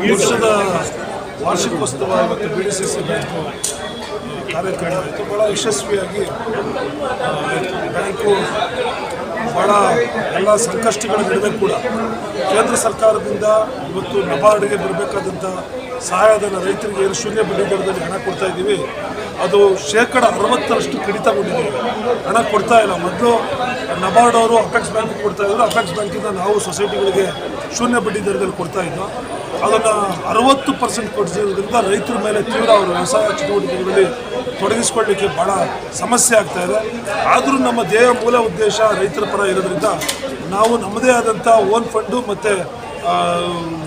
ಈ ವರ್ಷದ ವಾರ್ಷಿಕೋತ್ಸವ ಇವತ್ತು B D C C bank ಕಾರ್ಯಕ್ರಮ ಆಯಿತು ಭಾಳ ಯಶಸ್ವಿಯಾಗಿ ಬ್ಯಾಂಕು ಭಾಳ ಎಲ್ಲ ಸಂಕಷ್ಟಗಳ ನಡುವೆ ಕೂಡ ಕೇಂದ್ರ ಸರ್ಕಾರದಿಂದ ಇವತ್ತು ನಬಾರ್ಡ್ಗೆ ಬರಬೇಕಾದಂಥ ಸಹಾಯಧನ ರೈತರಿಗೆ ಏನು ಶೂನ್ಯ ಬಡ್ಡಿ ದರದಲ್ಲಿ ಹಣ ಕೊಡ್ತಾ ಇದ್ದೀವಿ, ಅದು ಶೇಕಡ ಅರವತ್ತರಷ್ಟು ಕಡಿತಗೊಂಡಿದೆ. ಹಣ ಕೊಡ್ತಾ ಇಲ್ಲ. ಮೊದಲು ನಬಾರ್ಡ್ ಅವರು ಅಪೆಕ್ಸ್ ಬ್ಯಾಂಕ್ ಕೊಡ್ತಾ ಇದ್ರು. ಅಪೆಕ್ಸ್ ಬ್ಯಾಂಕಿಂದ ನಾವು ಸೊಸೈಟಿಗಳಿಗೆ ಶೂನ್ಯ ಬಡ್ಡಿ ದರದಲ್ಲಿ ಕೊಡ್ತಾ ಇದ್ದೋ ಅದನ್ನು ಅರವತ್ತು ಪರ್ಸೆಂಟ್ ಕೊಡಿಸಿರೋದ್ರಿಂದ ರೈತರ ಮೇಲೆ ತೀವ್ರ ಅವರು ವ್ಯವಸಾಯ ಚಟುವಟಿಕೆಗಳಲ್ಲಿ ತೊಡಗಿಸ್ಕೊಳ್ಳಿಕ್ಕೆ ಭಾಳ ಸಮಸ್ಯೆ ಆಗ್ತಾ ಇದೆ. ಆದರೂ ನಮ್ಮ ದೇಹ ಮೂಲ ಉದ್ದೇಶ ರೈತರ ಪರ ಇರೋದ್ರಿಂದ ನಾವು ನಮ್ಮದೇ ಆದಂಥ ಓನ್ ಫಂಡು ಮತ್ತು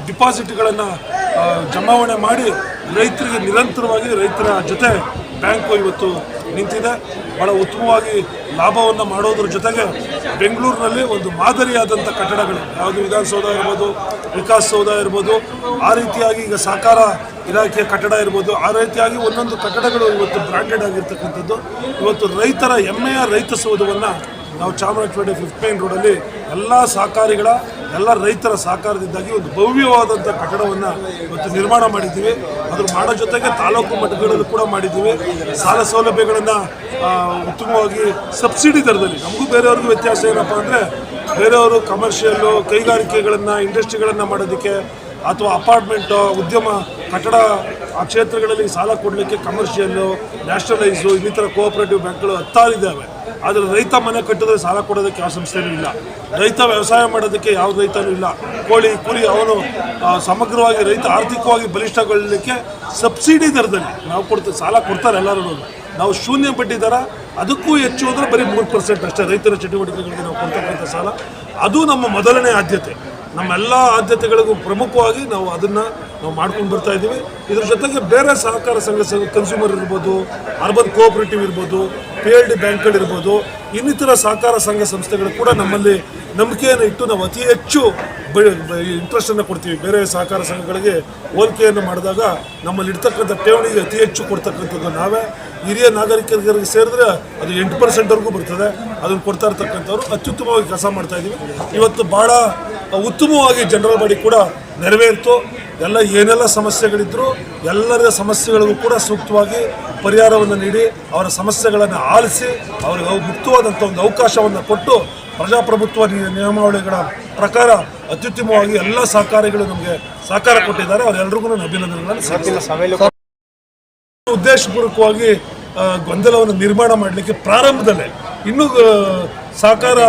ಡಿಪಾಸಿಟ್ಗಳನ್ನು ಜಮಾವಣೆ ಮಾಡಿ ರೈತರಿಗೆ ನಿರಂತರವಾಗಿ ರೈತರ ಜೊತೆ ಬ್ಯಾಂಕು ಇವತ್ತು ನಿಂತಿದೆ. ಭಾಳ ಉತ್ತಮವಾಗಿ ಲಾಭವನ್ನು ಮಾಡೋದ್ರ ಜೊತೆಗೆ ಬೆಂಗಳೂರಿನಲ್ಲಿ ಒಂದು ಮಾದರಿಯಾದಂಥ ಕಟ್ಟಡಗಳು, ಯಾವುದು ವಿಧಾನಸೌಧ ಇರ್ಬೋದು, ವಿಕಾಸ್ ಸೌಧ ಇರ್ಬೋದು, ಆ ರೀತಿಯಾಗಿ ಈಗ ಸಹಕಾರ ಇಲಾಖೆಯ ಕಟ್ಟಡ ಇರ್ಬೋದು, ಆ ರೀತಿಯಾಗಿ ಒಂದೊಂದು ಕಟ್ಟಡಗಳು ಇವತ್ತು ಬ್ರ್ಯಾಂಡೆಡ್ ಆಗಿರ್ತಕ್ಕಂಥದ್ದು. ಇವತ್ತು ರೈತರ ಹೆಮ್ಮೆಯ ರೈತ ಸೌಧವನ್ನು ನಾವು ಚಾಮರಾಜಪೇಟೆ ಫಿಫ್ತ್ ಮೈನ್ ರೋಡಲ್ಲಿ ಎಲ್ಲ ಸಹಕಾರಿಗಳ, ಎಲ್ಲ ರೈತರ ಸಹಕಾರದಿಂದಾಗಿ ಒಂದು ಭವ್ಯವಾದಂಥ ಕಟ್ಟಡವನ್ನು ಇವತ್ತು ನಿರ್ಮಾಣ ಮಾಡಿದ್ದೀವಿ. ಅದ್ರ ಮಾಡೋ ಜೊತೆಗೆ ತಾಲೂಕು ಮಟ್ಟಗಳಲ್ಲೂ ಕೂಡ ಮಾಡಿದ್ದೀವಿ. ಸಾಲ ಸೌಲಭ್ಯಗಳನ್ನು ಉತ್ತಮವಾಗಿ ಸಬ್ಸಿಡಿ ದರದಲ್ಲಿ. ನಮಗೂ ಬೇರೆಯವ್ರಿಗೂ ವ್ಯತ್ಯಾಸ ಏನಪ್ಪ ಅಂದರೆ, ಬೇರೆಯವರು ಕಮರ್ಷಿಯಲ್ಲು ಕೈಗಾರಿಕೆಗಳನ್ನು, ಇಂಡಸ್ಟ್ರಿಗಳನ್ನು ಮಾಡೋದಕ್ಕೆ ಅಥವಾ ಅಪಾರ್ಟ್ಮೆಂಟು, ಉದ್ಯಮ, ಕಟ್ಟಡ, ಆ ಕ್ಷೇತ್ರಗಳಲ್ಲಿ ಸಾಲ ಕೊಡಲಿಕ್ಕೆ ಕಮರ್ಷಿಯಲ್ಲು ನ್ಯಾಷನಲೈಸು ಇನ್ನಿತರ ಕೋಆಪರೇಟಿವ್ ಬ್ಯಾಂಕ್ಗಳು ಹತ್ತಾರಿದ್ದಾವೆ. ಆದರೆ ರೈತ ಮನೆ ಕಟ್ಟಿದ್ರೆ ಸಾಲ ಕೊಡೋದಕ್ಕೆ ಯಾವ ಸಂಸ್ಥೆನೂ ಇಲ್ಲ. ರೈತ ವ್ಯವಸಾಯ ಮಾಡೋದಕ್ಕೆ ಯಾವ ರೈತನೂ ಇಲ್ಲ. ಕೋಳಿ, ಕುರಿ, ಅವನು ಸಮಗ್ರವಾಗಿ ರೈತ ಆರ್ಥಿಕವಾಗಿ ಬಲಿಷ್ಠಗೊಳ್ಳಲಿಕ್ಕೆ ಸಬ್ಸಿಡಿ ದರದಲ್ಲಿ ನಾವು ಕೊಡ್ತೀವಿ ಸಾಲ ಕೊಡ್ತಾರೆ ಎಲ್ಲರೂ ನಾವು ಶೂನ್ಯ ಬಡ್ಡಿ ದರ, ಅದಕ್ಕೂ ಹೆಚ್ಚು ಅಂದರೆ ಬರೀ ಮೂರು ಪರ್ಸೆಂಟ್ ಅಷ್ಟೇ. ರೈತರ ಚಟುವಟಿಕೆಗಳಿಗೆ ನಾವು ಕೊಡ್ತಕ್ಕಂಥ ಸಾಲ. ಅದು ನಮ್ಮ ಮೊದಲನೇ ಆದ್ಯತೆ. ನಮ್ಮೆಲ್ಲ ಆದ್ಯತೆಗಳಿಗೂ ಪ್ರಮುಖವಾಗಿ ನಾವು ಅದನ್ನು ನಾವು ಮಾಡ್ಕೊಂಡು ಬರ್ತಾ ಇದ್ದೀವಿ. ಇದ್ರ ಜೊತೆಗೆ ಬೇರೆ ಸಹಕಾರ ಸಂಘ ಕನ್ಸ್ಯೂಮರ್ ಇರ್ಬೋದು ಅರ್ಬನ್ ಕೋಆಪರೇಟಿವ್ ಇರ್ಬೋದು ಪಿ ಎಲ್ ಡಿ ಬ್ಯಾಂಕ್ಗಳಿರ್ಬೋದು, ಇನ್ನಿತರ ಸಹಕಾರ ಸಂಘ ಸಂಸ್ಥೆಗಳು ಕೂಡ ನಮ್ಮಲ್ಲಿ ನಂಬಿಕೆಯನ್ನು ಇಟ್ಟು ನಾವು ಅತಿ ಹೆಚ್ಚು ಇಂಟ್ರೆಸ್ಟನ್ನು ಕೊಡ್ತೀವಿ. ಬೇರೆ ಸಹಕಾರ ಸಂಘಗಳಿಗೆ ಹೋಲಿಕೆಯನ್ನು ಮಾಡಿದಾಗ ನಮ್ಮಲ್ಲಿ ಇರ್ತಕ್ಕಂಥ ಠೇವಣಿಗೆ ಅತಿ ಹೆಚ್ಚು ಕೊಡ್ತಕ್ಕಂಥದ್ದು ನಾವೇ. ಹಿರಿಯ ನಾಗರಿಕರಿಗೆ ಸೇರಿದ್ರೆ ಅದು ಎಂಟು ಪರ್ಸೆಂಟ್ವರೆಗೂ ಬರ್ತದೆ. ಅದನ್ನು ಕೊಡ್ತಾ ಇರ್ತಕ್ಕಂಥವ್ರು ಅತ್ಯುತ್ತಮವಾಗಿ ಕೆಲಸ ಮಾಡ್ತಾ ಇದ್ದೀವಿ. ಇವತ್ತು ಭಾಳ ಉತ್ತಮವಾಗಿ ಜನರಲ್ ಬಾಡಿ ಕೂಡ ನೆರವೇರಿತು ಎಲ್ಲ ಏನೆಲ್ಲ ಸಮಸ್ಯೆಗಳಿದ್ದರೂ ಎಲ್ಲರ ಸಮಸ್ಯೆಗಳಿಗೂ ಕೂಡ ಸೂಕ್ತವಾಗಿ ಪರಿಹಾರವನ್ನು ನೀಡಿ, ಅವರ ಸಮಸ್ಯೆಗಳನ್ನು ಆಲಿಸಿ, ಅವರಿಗೆ ಅವು ಮುಕ್ತವಾದಂಥ ಒಂದು ಅವಕಾಶವನ್ನು ಕೊಟ್ಟು ಪ್ರಜಾಪ್ರಭುತ್ವ ನಿಯಮಾವಳಿಗಳ ಪ್ರಕಾರ ಅತ್ಯುತ್ತಮವಾಗಿ ಎಲ್ಲ ಸಹಕಾರಿಗಳು ನಮಗೆ ಸಹಕಾರ ಕೊಟ್ಟಿದ್ದಾರೆ ಅವರೆಲ್ಲರಿಗೂ ನಾನು ಅಭಿನಂದನೆಗಳನ್ನು. ಉದ್ದೇಶಪೂರ್ವಕವಾಗಿ ಗೊಂದಲವನ್ನು ನಿರ್ಮಾಣ ಮಾಡಲಿಕ್ಕೆ ಪ್ರಾರಂಭದಲ್ಲೇ ಇನ್ನೂ ಸಹಕಾರ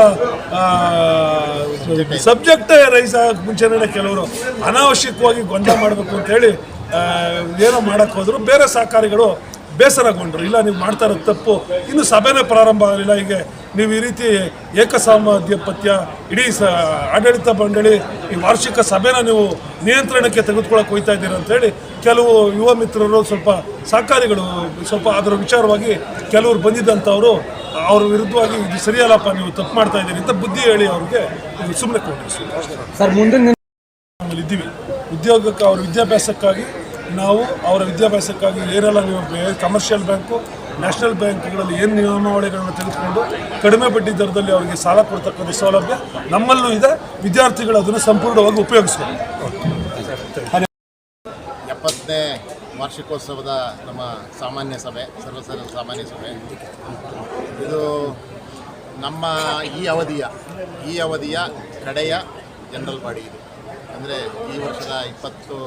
ಸಬ್ಜೆಕ್ಟ್ ರೈಸ್ ಮುಂಚೆನೇ ಕೆಲವರು ಅನಾವಶ್ಯಕವಾಗಿ ಗೊಂದಲ ಮಾಡಬೇಕು ಅಂತೇಳಿ ಏನೋ ಮಾಡಕ್ಕೆ ಹೋದ್ರು. ಬೇರೆ ಸಹಕಾರಿಗಳು ಬೇಸರಗೊಂಡ್ರು. ಇಲ್ಲ, ನೀವು ಮಾಡ್ತಾ ಇರೋದು ತಪ್ಪು. ಇನ್ನು ಸಭೆನೇ ಪ್ರಾರಂಭ ಆಗಲಿಲ್ಲ. ಹೀಗೆ ನೀವು ಈ ರೀತಿ ಏಕಸಾಮಾಧಿಪತ್ಯ ಇಡೀ ಸ, ಆಡಳಿತ ಮಂಡಳಿ ಈ ವಾರ್ಷಿಕ ಸಭೆನ ನೀವು ನಿಯಂತ್ರಣಕ್ಕೆ ತೆಗೆದುಕೊಳ್ಳೋಕೆ ಹೋಗ್ತಾ ಇದ್ದೀರಾ ಅಂತೇಳಿ ಕೆಲವು ಯುವ ಮಿತ್ರರು, ಸ್ವಲ್ಪ ಸಹಕಾರಿಗಳು ಸ್ವಲ್ಪ ಅದರ ವಿಚಾರವಾಗಿ ಕೆಲವರು ಬಂದಿದ್ದಂಥವರು ಅವ್ರ ವಿರುದ್ಧವಾಗಿ ಇದು ಸರಿಯಲ್ಲಪ್ಪ ನೀವು ತಪ್ಪು ಮಾಡ್ತಾ ಇದ್ದೀರಿ ಅಂತ ಬುದ್ಧಿ ಹೇಳಿ ಅವ್ರಿಗೆ ಸುಮ್ಮನೆ ಕೊಟ್ಟರು ಸರ್ ಮುಂದಿನ ಇದ್ದೀವಿ. ಉದ್ಯೋಗಕ್ಕೆ ಅವ್ರ ವಿದ್ಯಾಭ್ಯಾಸಕ್ಕಾಗಿ ನಾವು ಅವರ ವಿದ್ಯಾಭ್ಯಾಸಕ್ಕಾಗಿ ಏನೆಲ್ಲ ನೀವು ಕಮರ್ಷಿಯಲ್ ಬ್ಯಾಂಕು ನ್ಯಾಷನಲ್ ಬ್ಯಾಂಕ್ಗಳಲ್ಲಿ ಏನು ನಿಯಮಾವಳಿಗಳನ್ನು ತೆಗೆದುಕೊಂಡು ಕಡಿಮೆ ಬಡ್ಡಿ ದರದಲ್ಲಿ ಅವರಿಗೆ ಸಾಲ ಕೊಡ್ತಕ್ಕಂಥ ಸೌಲಭ್ಯ ನಮ್ಮಲ್ಲೂ ಇದೆ. ವಿದ್ಯಾರ್ಥಿಗಳು ಅದನ್ನು ಸಂಪೂರ್ಣವಾಗಿ ಉಪಯೋಗಿಸ್ಕೊಂಡು ಎಪ್ಪತ್ತನೇ ವಾರ್ಷಿಕೋತ್ಸವದ ನಮ್ಮ ಸಾಮಾನ್ಯ ಸಭೆ ಸರ್ವಸರ ಸಾಮಾನ್ಯ ಸಭೆ. ಇದು ನಮ್ಮ ಈ ಅವಧಿಯ ಈ ಅವಧಿಯ ಕಡೆಯ ಜನರಲ್ ಬಾಡಿ ಇದು. ಅಂದರೆ ಈ ವರ್ಷದ ಇಪ್ಪತ್ತು,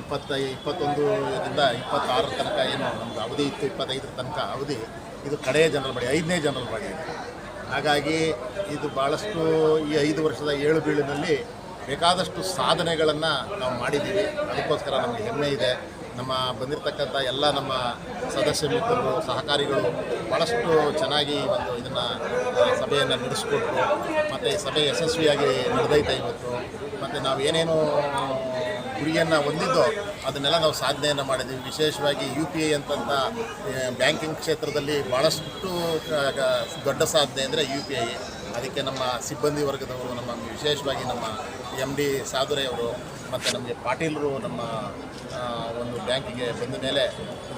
ಇಪ್ಪತ್ತ ಇಪ್ಪತ್ತೊಂದರಿಂದ ಇಪ್ಪತ್ತಾರರ ತನಕ ಏನು ನಮ್ಮದು ಅವಧಿ ಇತ್ತು, ಇಪ್ಪತ್ತೈದರ ತನಕ ಅವಧಿ, ಇದು ಕಡೆಯ ಜನರಲ್ ಬಾಡಿ ಐದನೇ ಜನರಲ್ ಬಾಡಿ ಇದು. ಹಾಗಾಗಿ ಇದು ಭಾಳಷ್ಟು ಈ ಐದು ವರ್ಷದ ಏಳು ಬೀಳಿನಲ್ಲಿ ಬೇಕಾದಷ್ಟು ಸಾಧನೆಗಳನ್ನು ನಾವು ಮಾಡಿದ್ದೀವಿ. ಅದಕ್ಕೋಸ್ಕರ ನಮಗೆ ಹೆಮ್ಮೆ ಇದೆ. ನಮ್ಮ ಬಂದಿರತಕ್ಕಂಥ ಎಲ್ಲ ನಮ್ಮ ಸದಸ್ಯ ಮಿತ್ರರು, ಸಹಕಾರಿಗಳು ಭಾಳಷ್ಟು ಚೆನ್ನಾಗಿ ಒಂದು ಇದನ್ನು ಸಭೆಯನ್ನು ನಡೆಸಿಕೊಟ್ರು. ಮತ್ತು ಸಭೆ ಯಶಸ್ವಿಯಾಗಿ ನಡೆದೈತೆ ಇವತ್ತು. ಮತ್ತು ನಾವು ಏನೇನು ಗುರಿಯನ್ನು ಹೊಂದಿದ್ದೋ ಅದನ್ನೆಲ್ಲ ನಾವು ಸಾಧನೆಯನ್ನು ಮಾಡಿದ್ದೀವಿ ವಿಶೇಷವಾಗಿ ಯು ಪಿ ಐ ಅಂತಂಥ ಬ್ಯಾಂಕಿಂಗ್ ಕ್ಷೇತ್ರದಲ್ಲಿ ಭಾಳಷ್ಟು ದೊಡ್ಡ ಸಾಧನೆ ಅಂದರೆ ಯು ಪಿ ಐ. ಅದಕ್ಕೆ ನಮ್ಮ ಸಿಬ್ಬಂದಿ ವರ್ಗದವರು, ನಮ್ಮ ವಿಶೇಷವಾಗಿ ನಮ್ಮ ಎಂ ಡಿ ಸಾಧುರೆಯವರು ಮತ್ತು ನಮಗೆ ಪಾಟೀಲರು ನಮ್ಮ ಒಂದು ಬ್ಯಾಂಕಿಗೆ ಬಂದ ಮೇಲೆ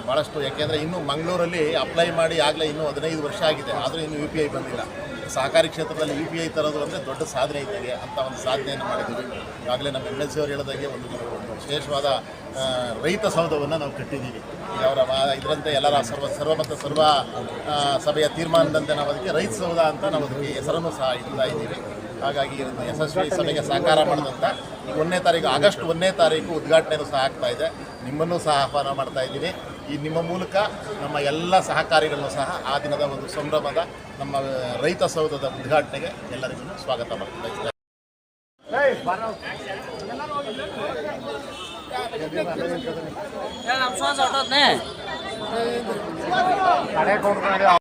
ಭಾಳಷ್ಟು ಯಾಕೆಂದರೆ ಇನ್ನೂ ಮಂಗಳೂರಲ್ಲಿ ಅಪ್ಲೈ ಮಾಡಿ ಆಗಲೇ ಇನ್ನೂ ಹದಿನೈದು ವರ್ಷ ಆಗಿದೆ. ಆದರೂ ಇನ್ನೂ ಯು ಪಿ ಐ ಬಂದಿಲ್ಲ. ಸಹಕಾರಿ ಕ್ಷೇತ್ರದಲ್ಲಿ ಯು ಪಿ ಐ ತರೋದು ಅಂದರೆ ದೊಡ್ಡ ಸಾಧನೆ ಇದ್ದಾಗೆ ಅಂತ ಒಂದು ಸಾಧನೆಯನ್ನು ಮಾಡಿದ್ದೀವಿ. ಈಗಾಗಲೇ ನಮ್ಮ ಎಂ ಎಲ್ ಸಿ ಅವರು ಹೇಳಿದಾಗೆ ಒಂದು ವಿಶೇಷವಾದ ರೈತ ಸೌಧವನ್ನು ನಾವು ಕಟ್ಟಿದ್ದೀವಿ. ಈಗ ಅವರ ಇದರಂತೆ ಎಲ್ಲರ ಸರ್ವ ಸರ್ವಮತ ಸರ್ವ ಸಭೆಯ ತೀರ್ಮಾನದಂತೆ ನಾವು ಅದಕ್ಕೆ ರೈತ ಸೌಧ ಅಂತ ನಾವು ಅದಕ್ಕೆ ಹೆಸರನ್ನು ಸಹ ಇಡ್ತಾ ಇದ್ದೀವಿ. ಹಾಗಾಗಿ ಇದನ್ನು ಯಶಸ್ವಿ ಸಭೆಗೆ ಸಹಕಾರ ಮಾಡಿದಂಥ ಒಂದನೇ ತಾರೀಕು ಆಗಸ್ಟ್ ಒಂದನೇ ತಾರೀಕು ಉದ್ಘಾಟನೆಯೂ ಸಹ ಆಗ್ತಾ ಇದೆ. ನಿಮ್ಮನ್ನು ಸಹ ಆಹ್ವಾನ ಮಾಡ್ತಾ ಇದ್ದೀನಿ ಈ ನಿಮ್ಮ ಮೂಲಕ ನಮ್ಮ ಎಲ್ಲ ಸಹಕಾರಿಗಳನ್ನು ಸಹ ಆ ದಿನದ ಒಂದು ಸಂಭ್ರಮದ ನಮ್ಮ ರೈತ ಸೌಧದ ಉದ್ಘಾಟನೆಗೆ ಎಲ್ಲರಿಗೂ ಸ್ವಾಗತ ಮಾಡ್ತಾ ಇದ್ದೇನೆ. ನಮ್ಮ ಕಡೆ ಹೊಟ್ಟೋದ್ನೆ